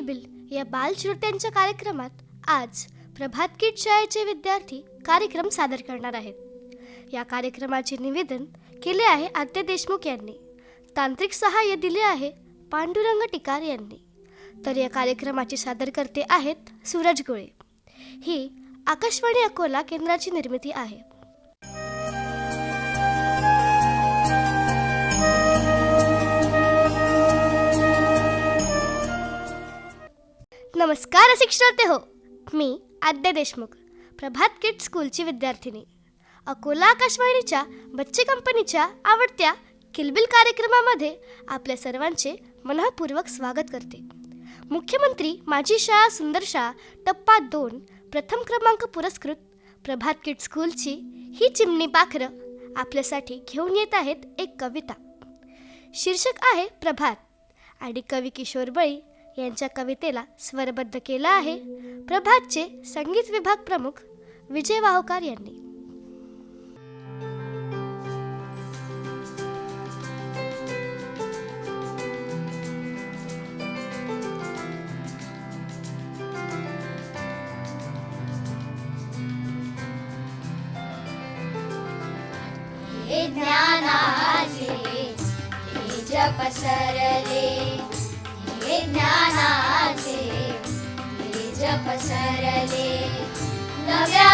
Bill या बालश्रोत्यांच्या कार्यक्रमात आज प्रभात किट शाळेचे विद्यार्थी कार्यक्रम सादर करणार आहेत. या कार्यक्रमाचे निवेदन केले आहे आद्य देशमुख यांनी. तांत्रिक सहाय्य दिले आहे पांडुरंग टिकार यांनी. तर या कार्यक्रमाचे सादरकर्ते आहेत सूरज गोळे. ही आकाशवाणी अकोला केंद्राची निर्मिती आहे. नमस्कार शिक्षणार्थी हो. मी आद्य देशमुख प्रभात किट स्कूलची विद्यार्थिनी. अकोला आकाशवाणीच्या बच्चे कंपनीच्या आवडत्या किलबिल कार्यक्रमामध्ये आपल्या सर्वांचे मनःपूर्वक स्वागत करते. मुख्यमंत्री माझी शाळा सुंदर शाळा टप्पा दोन प्रथम क्रमांक पुरस्कृत प्रभात किट स्कूलची ही चिमणी पाखरं आपल्यासाठी घेऊन येत आहेत एक कविता. शीर्षक आहे प्रभात आणि कवी किशोर बळी यांच्या कवितेला स्वरबद्ध केलं आहे. प्रभातचे संगीत विभाग प्रमुख विजय वाहुकार यांनी. हे जप सरले नव्या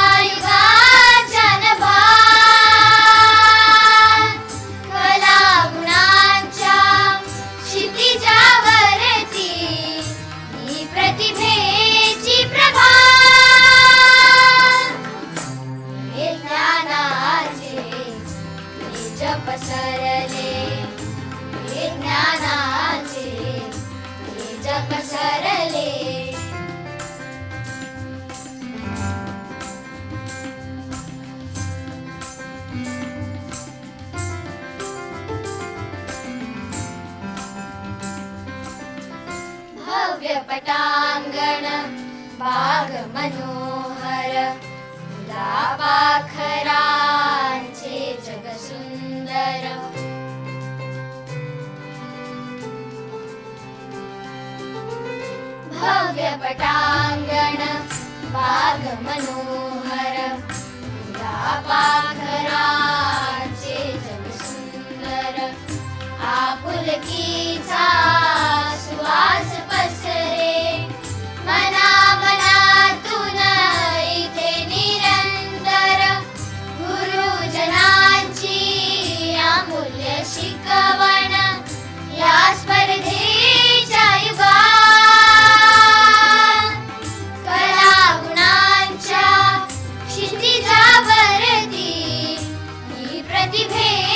मनोहर गुलाबाखरांचे जग सुंदर भव्य पटांगण बाग मनोहर गुलाबाखरांचे ही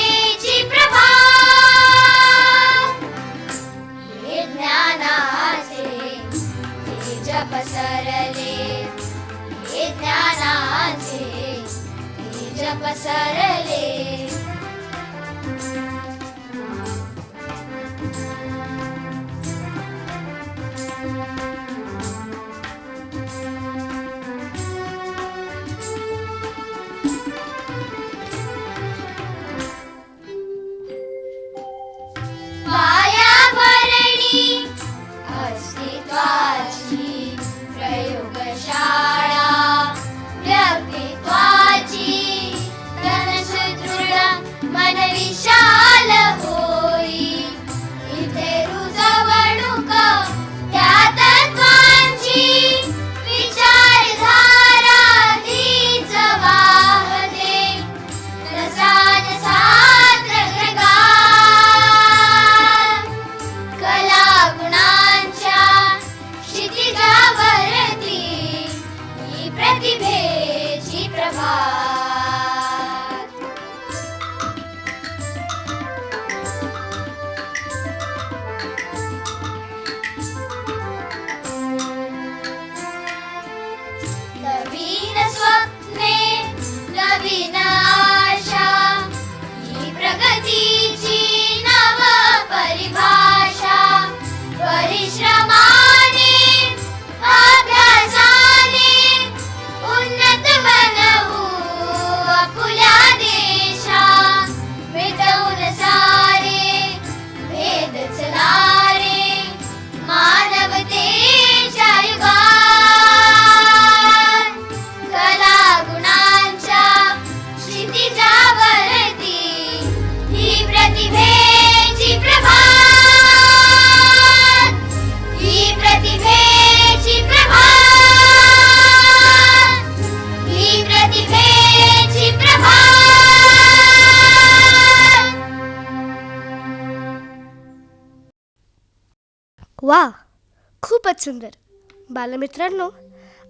बालमित्रांनो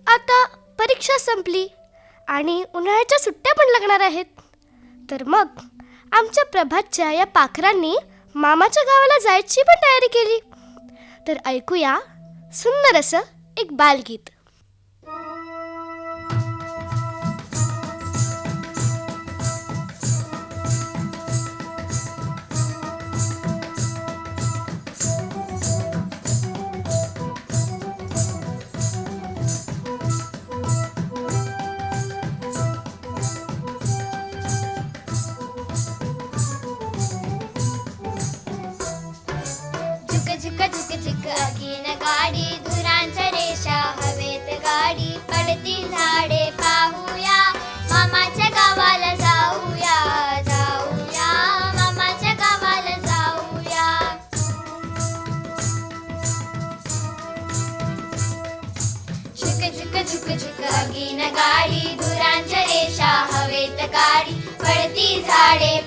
आता परीक्षा संपली आणि उन्हाळ्याच्या सुट्ट्या पण लागणार आहेत. तर मग आमच्या प्रभातच्या या पाखरांनी मामाच्या गावाला जायची पण तयारी केली. तर ऐकूया सुंदर असं एक बालगीत. पडती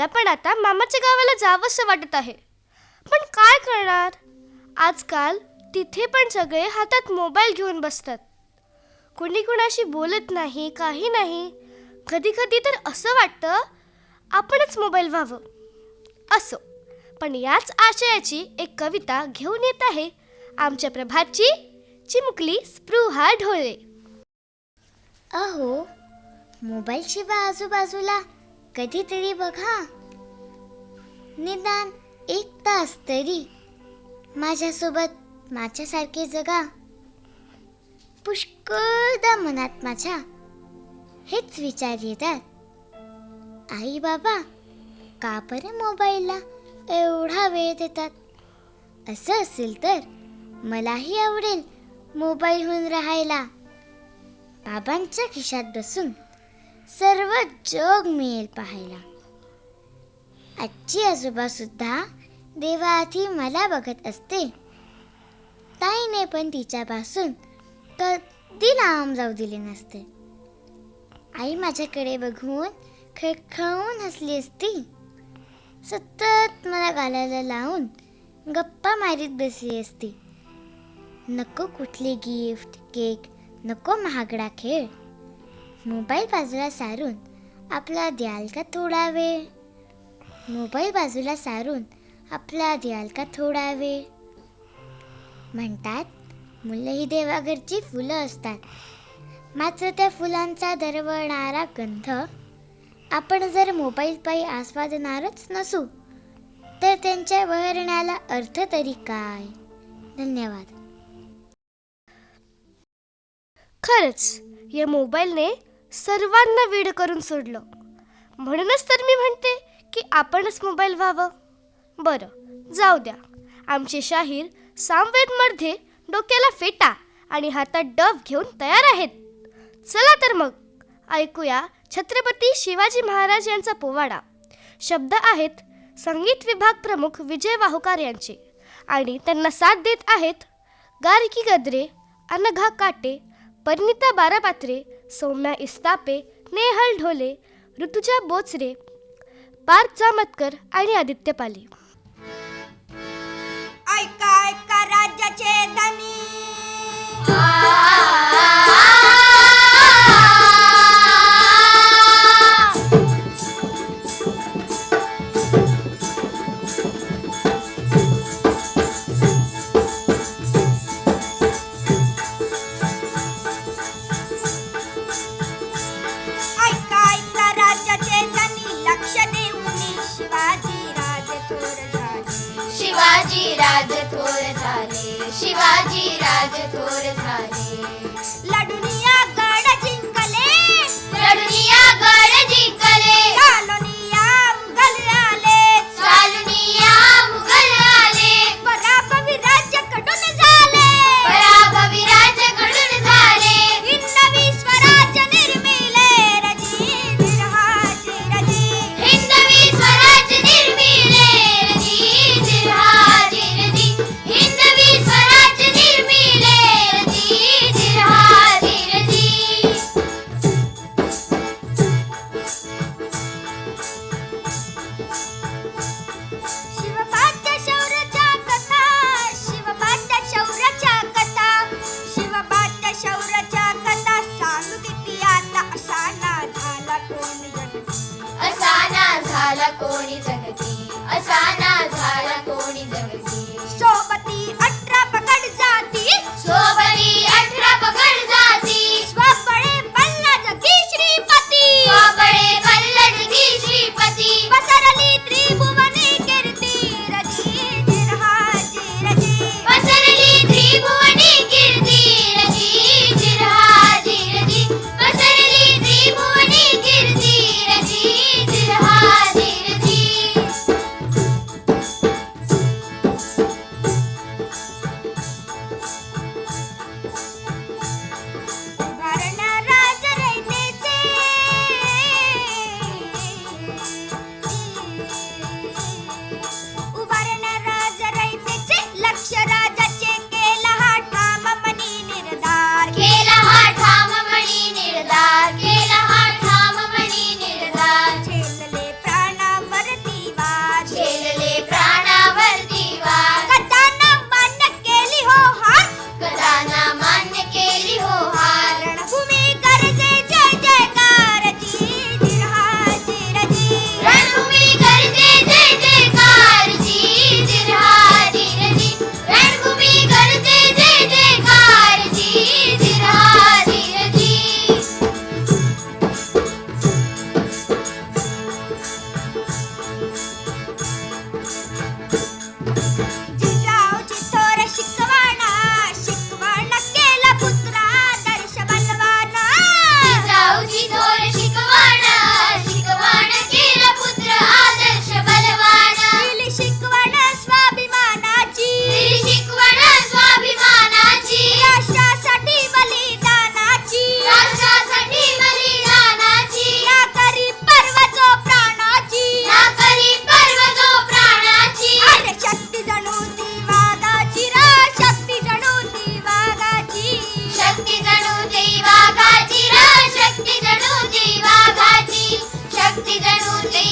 मला पण आता मामाच्या गावाला जावंसं वाटत आहे. पण काय करणार? आजकाल तिथे पण सगळे हातात मोबाईल घेऊन बसतात. कोणी कोणाशी बोलत नाही काही नाही. कधी कधी तर असं वाटतं आपणच मोबाईल व्हावं. असो पण याच आशयाची एक कविता घेऊन येत आहे आमच्या प्रभातची चिमुकली स्पृहा ढोळे. अहो मोबाईलशिवाय आजूबाजूला कधीतरी बघा. निदान एक तास तरी. माझ्यासोबत माझ्यासारखे जगा. पुष्कळदा मनात माझ्या हेच विचार येतात. आई बाबा का बरं मोबाईलला एवढा वेळ देतात? असं असेल तर मलाही आवडेल मोबाईलहून राहायला. बाबांच्या खिशात बसून. सर्व जग मिळेल पाहायला. आजी आजोबा सुद्धा देवाआधी मला बघत असते. ताईने पण तिच्यापासून कधी लांब जाऊ दिले नसते. आई माझ्याकडे बघून खळखळून हसली असती. सतत मला गालाला लावून गप्पा मारीत बसली असती. नको कुठले गिफ्ट केक नको महागडा खेळ. मोबाईल बाजूला सारून आपला द्याल का थोडा वेळ? मोबाईल बाजूला सारून आपला द्याल का थोडा वेळ? म्हणतात मुलं ही देवाघरची फुलं असतात. मात्र त्या फुलांचा दरवळणारा गंध आपण जर मोबाईल पायी आस्वादणारच नसू तर त्यांच्या बहरण्याला अर्थ तरी काय? धन्यवाद. खरंच या मोबाईलने सर्वांना वेड करून सोडलं. म्हणूनच तर मी म्हणते की आपणच मोबाईल व्हावं. बरं जाऊ द्या. आमचे शाहीर सामवेदमध्ये डोक्याला फेटा आणि हातात डब घेऊन तयार आहेत. चला तर मग ऐकूया छत्रपती शिवाजी महाराज यांचा पोवाडा. शब्द आहेत संगीत विभाग प्रमुख विजय वाहुकार यांचे. आणि त्यांना साथ देत आहेत गारकी गद्रे अनघा काटे परिणिता बारापात्रे सौम्या इस्तापे नेहल ढोले ऋतुजा बोचरे पार्थ जामतकर आणि आदित्य पाली. ऐका ऐका राज्याचे धनी! शिवाजी राज थोर झाले. शिवाजी राज थोर Hey.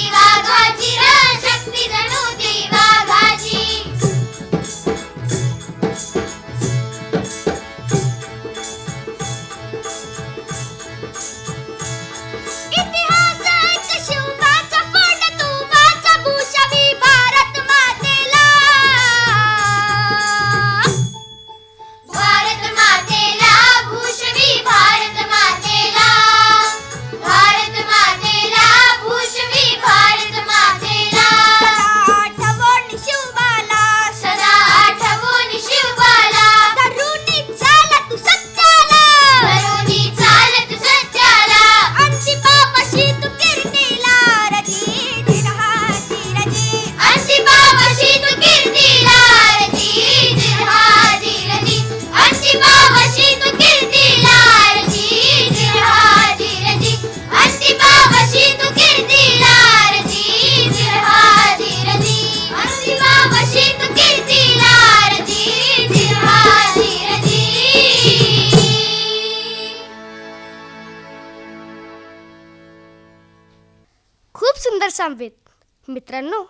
हवेत. मित्रांनो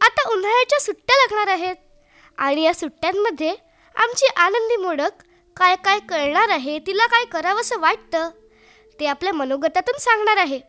आता उन्हाळ्याच्या सुट्ट्या लागणार आहेत आणि या सुट्ट्यांमध्ये आमची आनंदी मोडक काय काय कळणार आहे तिला काय करावंसं वाटतं ते आपल्या मनोगतातून सांगणार आहे.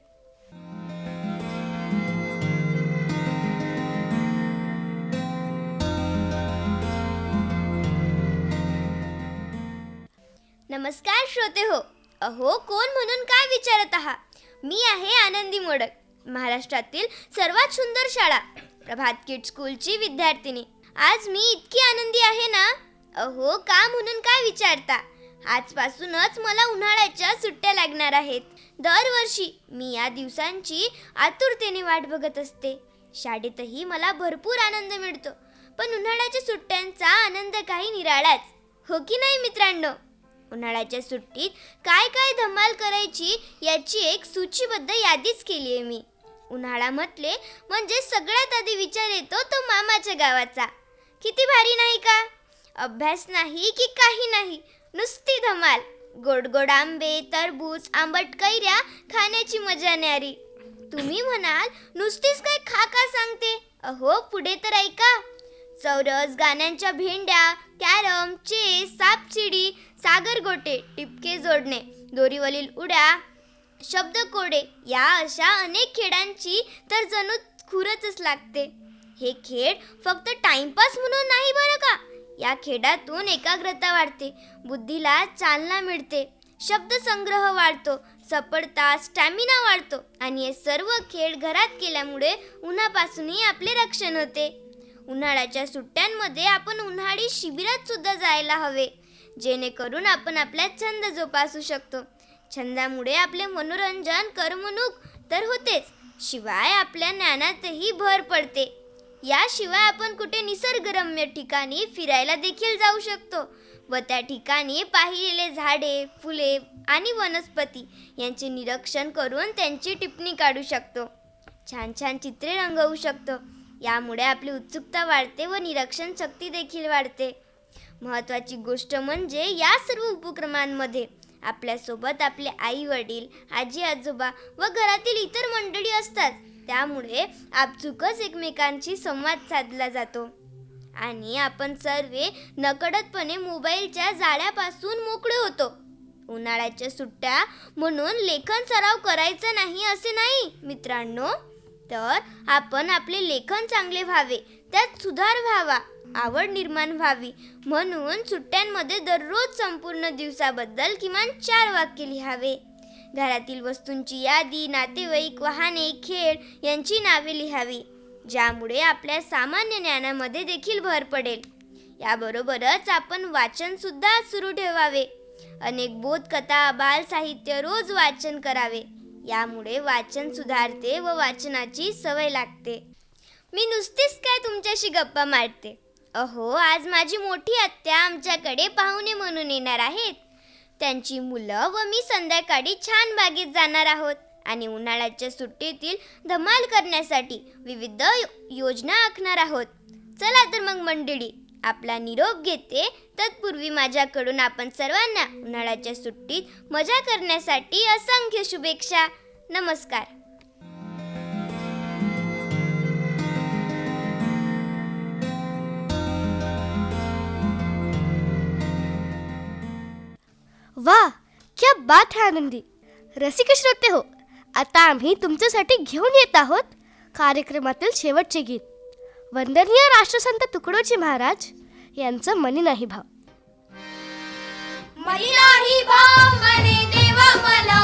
नमस्कार श्रोते हो अहो कोण म्हणून काय विचारत आहात? मी आहे आनंदी मोडक. महाराष्ट्रातील सर्वात सुंदर शाळा प्रभात किड स्कूलची विद्यार्थिनी. आज मी इतकी आनंदी आहे ना? अहो का म्हणून काय विचारता? आजपासूनच मला उन्हाळ्याच्या सुट्ट्या लागणार आहेत. दरवर्षी मी या दिवसांची आतुरतेने वाट बघत असते. शाळेतही मला भरपूर आनंद मिळतो. पण उन्हाळ्याच्या सुट्ट्यांचा आनंद काही निराळाच. हो की नाही मित्रांनो? उन्हाळ्याच्या सुट्टीत काय काय धमाल करायची याची एक सूचीबद्ध यादीच केली आहे मी. उन्हाळा म्हटले म्हणजे सगळ्यात आधी विचार येतो तो मामाच्या गावाचा. किती भारी नाही का? अभ्यास नाही की काही नाही. नुसती धमाल. गोड गोड आंबे तरबूज आंबट कैऱ्या खाण्याची मजा न्यारी. तुम्ही म्हणाल नुसतीच काय खा का सांगते? अहो पुढे तर ऐका. चौरस गाण्यांच्या भेंड्या कॅरम चेस सापशिडी सागरगोटे टिपके जोडणे दोरीवरील उड्या शब्दकोडे. या अशा अनेक खेळांची तर जणू खुरचच लागते. हे खेळ फक्त टाइमपास म्हणून नाही बरं का? या खेळातून एकाग्रता वाढते बुद्धीला चालना मिळते शब्दसंग्रह वाढतो सपडता स्टॅमिना वाढतो आणि हे सर्व खेळ घरात केल्यामुळे उन्हापासूनही आपले रक्षण होते. उन्हाळ्याच्या सुट्ट्यांमध्ये आपण उन्हाळी शिबिरात सुद्धा जायला हवे जेणेकरून आपण आपला छंद जोपासू शकतो. छंदामुळे आपले मनोरंजन करमणूक तर होतेच शिवाय आपल्या ज्ञानातही भर पडते. याशिवाय आपण कुठे निसर्गरम्य ठिकाणी फिरायला देखील जाऊ शकतो व त्या ठिकाणी पाहिलेले झाडे फुले आणि वनस्पती यांचे निरीक्षण करून त्यांची टिप्पणी काढू शकतो. छान छान चित्रे रंगवू शकतो. यामुळे आपली उत्सुकता वाढते व निरीक्षण शक्ती देखील वाढते. महत्त्वाची गोष्ट म्हणजे या सर्व उपक्रमांमध्ये आपल्यासोबत आपले आई वडील आजी आजोबा व घरातील इतर मंडळी असतात. त्यामुळे आपचुकच एकमेकांशी संवाद साधला जातो. आणि आपण सर्व नकडतपणे मोबाईलच्या जाळ्यापासून मोकळे होतो. उन्हाळ्याच्या सुट्ट्या म्हणून लेखन सराव करायचा नाही असे नाही मित्रांनो. तर आपण आपले लेखन चांगले व्हावे त्यात सुधार व्हावा. आवड निर्माण व्हावी. म्हणून सुट्ट्यांमध्ये दररोज संपूर्ण दिवसाबद्दल किमान चार वाक्य लिहावे. घरातील वस्तूंची यादी नातेवाईक वाहने खेळ यांची नावे लिहावी ज्यामुळे आपल्या सामान्य ज्ञानामध्ये देखील भर पडेल. याबरोबरच आपण वाचनसुद्धा सुरू ठेवावे. अनेक बोधकथा बाल साहित्य रोज वाचन करावे. यामुळे वाचन सुधारते व वाचनाची सवय लागते. मी नुसतीच काय तुमच्याशी गप्पा मारते. अहो आज माझी मोठी आत्या आमच्याकडे पाहुणे म्हणून येणार आहेत. त्यांची मुलं व मी संध्याकाळी छान बागेत जाणार आहोत आणि उन्हाळ्याच्या सुट्टीतील धमाल करण्यासाठी विविध योजना आखणार आहोत. चला तर मग मंडळी आपला निरोप घेते. तत्पूर्वी माझ्याकडून आपण सर्वांना उन्हाळ्याच्या सुट्टीत मजा करण्यासाठी असंख्य शुभेच्छा. नमस्कार. वा क्या बात है आनंदी. रसिक श्रोते हो आता आम्ही तुमच्यासाठी घेऊन येत आहोत कार्यक्रमातील शेवटचे गीत. वंदनीय राष्ट्रसंत तुकडोजी महाराज यांचं मनी नाही भाव. मनी नाही भाव मने देवा मला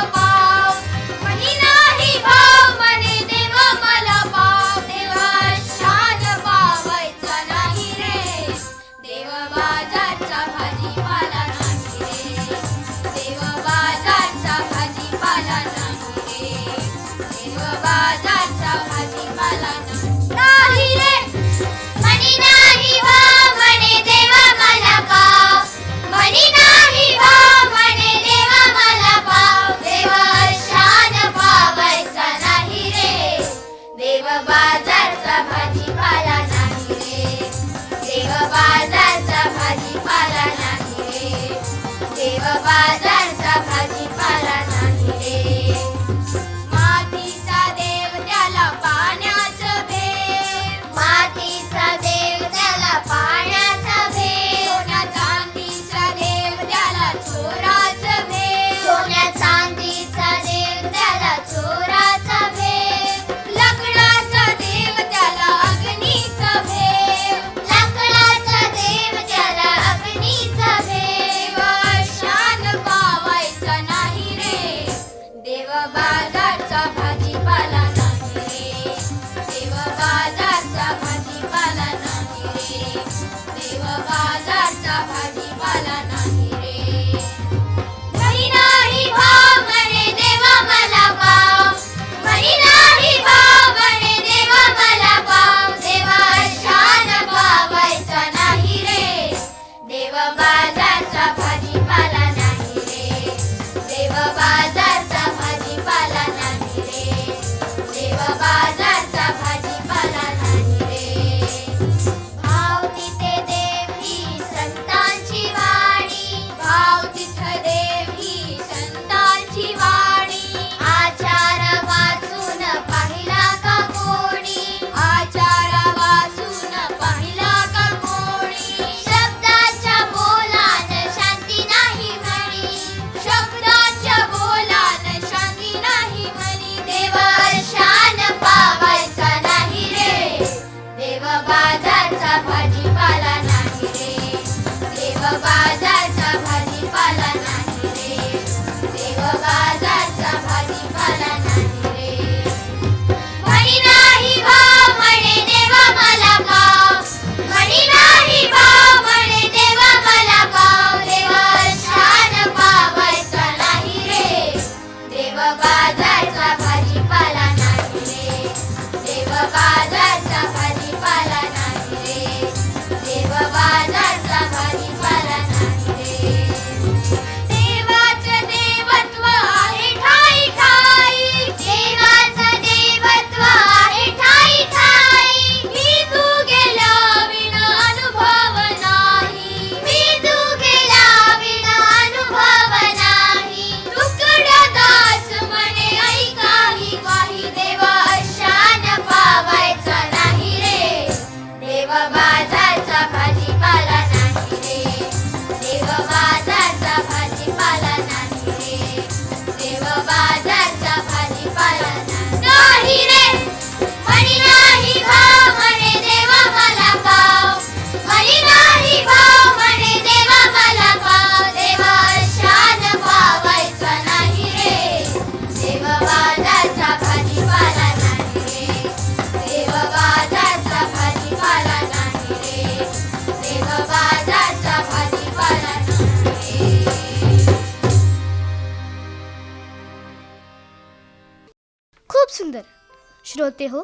श्रोते हो.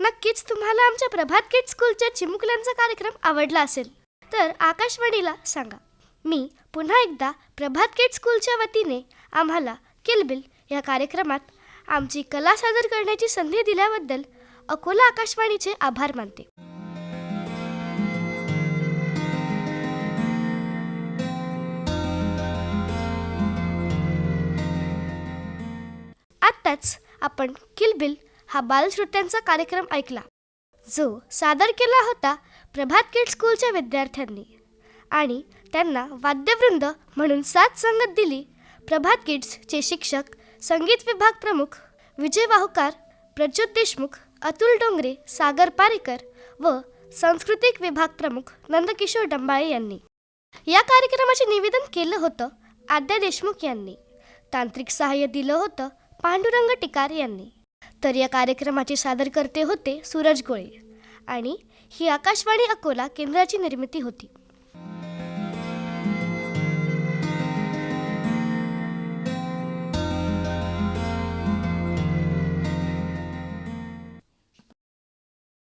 नक्कीच तुम्हाला आमच्या प्रभात किड स्कूलच्या चिमुकल्यांचा कार्यक्रम आवडला असेल. तर आकाशवाणीला सांगा. मी पुन्हा एकदा प्रभात किड स्कूलच्या वतीने आम्हाला किलबिल या कार्यक्रमात आमची कला सादर करण्याची संधी दिल्याबद्दल अकोला आकाशवाणीचे आभार मानते. आत्ताच आपण किलबिल हा बालश्रोत्यांचा कार्यक्रम ऐकला. जो सादर केला होता प्रभात किड स्कूलच्या विद्यार्थ्यांनी. आणि त्यांना वाद्यवृंद म्हणून साथ संगत दिली. प्रभात किड्सचे शिक्षक संगीत विभाग प्रमुख विजय वाहुकार प्रज्योत देशमुख अतुल डोंगरे सागर पारेकर व सांस्कृतिक विभाग प्रमुख नंदकिशोर डंबाळे यांनी. या कार्यक्रमाचे निवेदन केलं होतं आद्या देशमुख यांनी. तांत्रिक सहाय्य दिलं होतं पांडुरंग टिकार यांनी. तर या कार्यक्रमाचे सादरकर्ते होते सूरज गोळे. आणि ही आकाशवाणी अकोला केंद्राची निर्मिती होती.